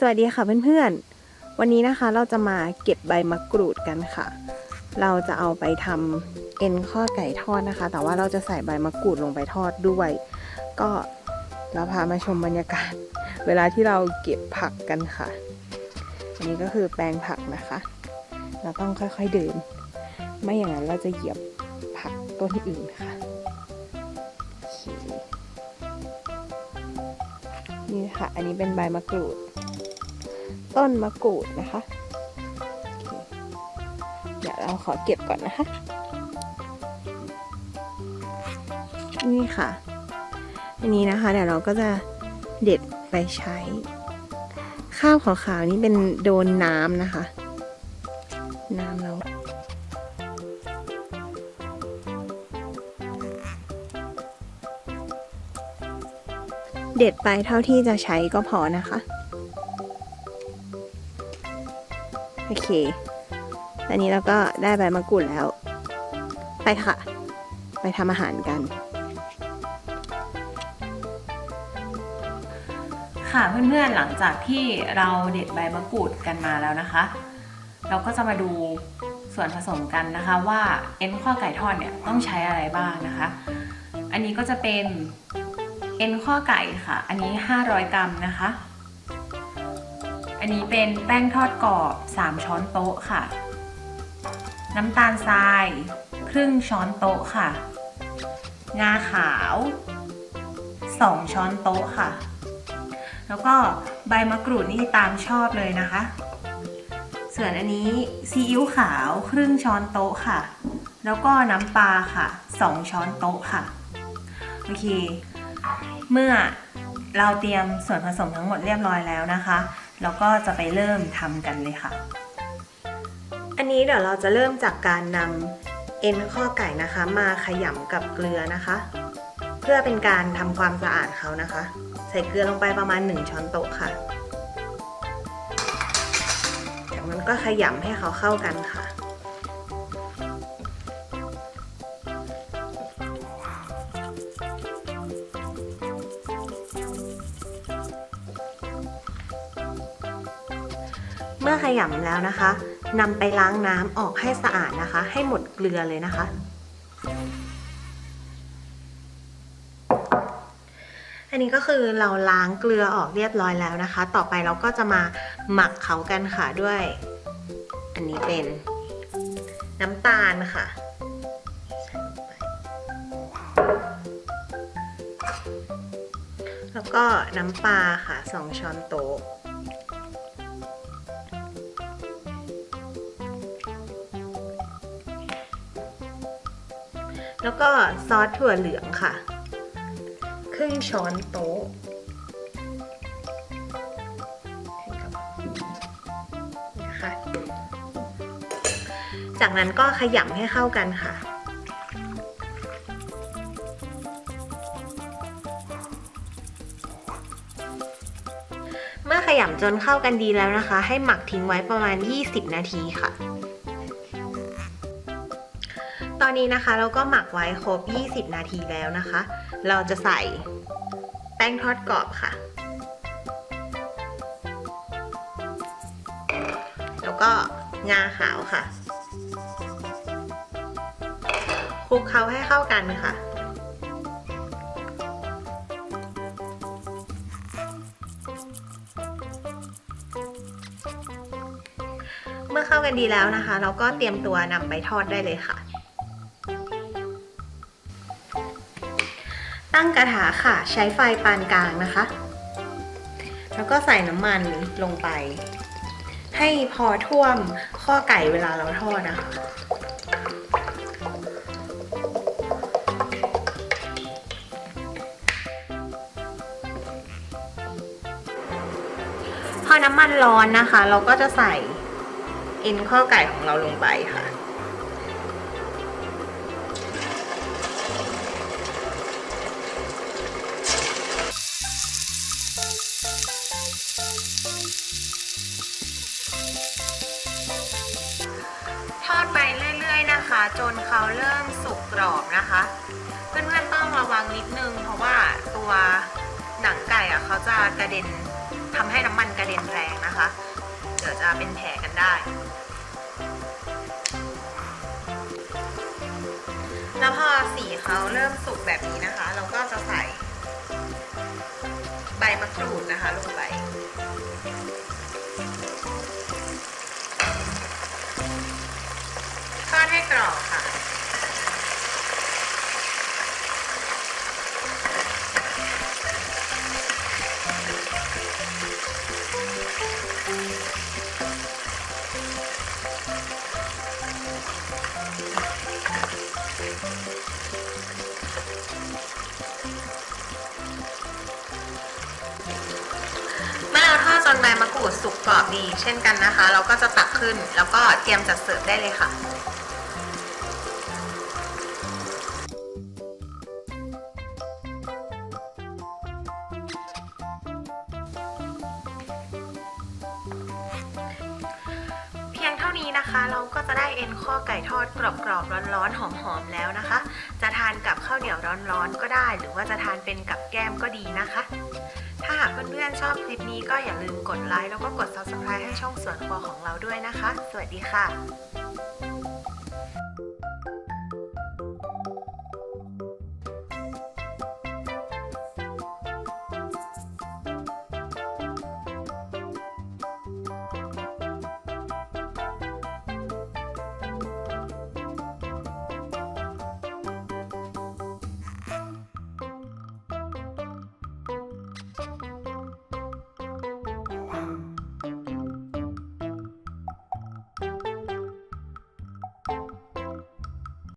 สวัสดีค่ะเพื่อนๆ วันนี้นะคะเราจะมาเก็บใบมะกรูดกันค่ะ เราจะเอาไปทำเอ็นข้อไก่ทอดนะคะ แต่ว่าเราจะใส่ใบมะกรูดลงไปทอดด้วย ก็เราพามาชมบรรยากาศ เวลาที่เราเก็บผักกันค่ะ อันนี้ก็คือแปลงผักนะคะ เราต้องค่อยๆเดิน ไม่อย่างนั้นเราจะเหยียบผักต้นอื่นค่ะนี่ค่ะ อันนี้เป็นใบมะกรูด ต้นมะกรูดนะคะเคเดี๋ยวเราขอเก็บก่อนนะคะ นี่ค่ะ อันนี้นะคะเดี๋ยวเราก็จะเด็ดไปใช้ ข้าวขาวๆนี่เป็นโดนน้ำนะคะ น้ำเราเด็ดไปเท่าที่จะใช้ก็พอนะคะ โอเค อันนี้เราก็ได้ใบมะกรูดแล้ว ไปค่ะ ไปทำอาหารกัน ค่ะเพื่อนๆหลังจากที่เราเด็ดใบมะกรูดกันมาแล้วนะคะ เราก็จะมาดูส่วนผสมกันนะคะว่าเอ็นข้อไก่ทอดเนี่ยต้องใช้อะไรบ้างนะคะ อันนี้ก็จะเป็นเอ็นข้อไก่ค่ะ อันนี้ 500 กรัมนะคะ อันนี้เป็นแป้งทอดกรอบ 3 ช้อนโต๊ะค่ะ น้ำตาลทราย ครึ่งช้อนโต๊ะค่ะ งาขาว 2 ช้อนโต๊ะค่ะ แล้วก็ใบมะกรูดนี่ตามชอบเลยนะคะ ส่วนอันนี้ซีอิ๊วขาวครึ่งช้อนโต๊ะค่ะ แล้วก็น้ำปลาค่ะ 2 ช้อนโต๊ะค่ะ โอเค เมื่อเราเตรียมส่วนผสมทั้งหมดเรียบร้อยแล้วนะคะ เราก็จะไปเริ่มทำกันเลยค่ะ อันนี้เดี๋ยวเราจะเริ่มจากการนำเอ็นข้อไก่นะคะ มาขยำกับเกลือนะคะ เพื่อเป็นการทำความสะอาดเขานะคะ ใส่เกลือลงไปประมาณ 1 ช้อนโต๊ะค่ะ จากนั้นก็ขยำให้เขาเข้ากันค่ะ มื่อขยำแล้วนะคะนำไปล้างน้ำออกให้สะอาดนะคะ ให้หมดเกลือเลยนะคะ อันนี้ก็คือเราล้างเกลือออกเรียบร้อยแล้วนะคะ ต่อไปเราก็จะมาหมักเขากันค่ะด้วย อันนี้เป็นน้ำตาลค่ะแล้วก็น้ำปลาค่ะสองช้อนโต๊ะ แล้วก็ซอสถั่วเหลืองค่ะ ครึ่งช้อนโต๊ะ จากนั้นก็ขยำให้เข้ากันค่ะเมื่อขยำจนเข้ากันดีแล้วนะคะ ให้หมักทิ้งไว้ประมาณ 20 นาทีค่ะ ตอนนี้นะคะเราก็หมักไว้ครบ 20 นาทีแล้วนะคะ เราจะใส่แป้งทอดกรอบค่ะ แล้วก็งาขาวค่ะคลุกเคล้าให้เข้ากันค่ะเมื่อเข้ากันดีแล้วนะคะ เราก็เตรียมตัวนำไปทอดได้เลยค่ะ ตั้งกระถาค่ะ ใช้ไฟปานกลางนะคะ แล้วก็ใส่น้ำมันลงไป ให้พอท่วมข้อไก่เวลาเราทอดนะคะพอน้ำมันร้อนนะคะ เราก็จะใส่เอ็นข้อไก่ของเราลงไปค่ะ เริ่มสุกกรอบนะคะ เพื่อนๆต้องระวังนิดนึง เพราะว่าตัวหนังไก่อะเขาจะกระเด็นทำให้น้ำมันกระเด็นแรงนะคะ เดี๋ยวจะเป็นแผลกันได้ แล้วพอสีเขาเริ่มสุกแบบนี้นะคะ เราก็จะใส่ใบมะกรูดนะคะลงไปทอดให้กรอบค่ะ จนใบมะกรูดสุกกรอบดีเช่นกันนะคะ เราก็จะตักขึ้นแล้วก็เตรียมจัดเสิร์ฟได้เลยค่ะ นี้นะคะเราก็จะได้เอ็นข้อไก่ทอดกรอบๆร้อนๆหอมๆแล้วนะคะ จะทานกับข้าวเหนียวร้อนๆก็ได้ หรือว่าจะทานเป็นกับแก้มก็ดีนะคะ ถ้าหากเพื่อนๆชอบคลิปนี้ก็อย่าลืมกดไลค์แล้วก็กด subscribe ให้ช่องสวนครัวของเราด้วยนะคะ สวัสดีค่ะ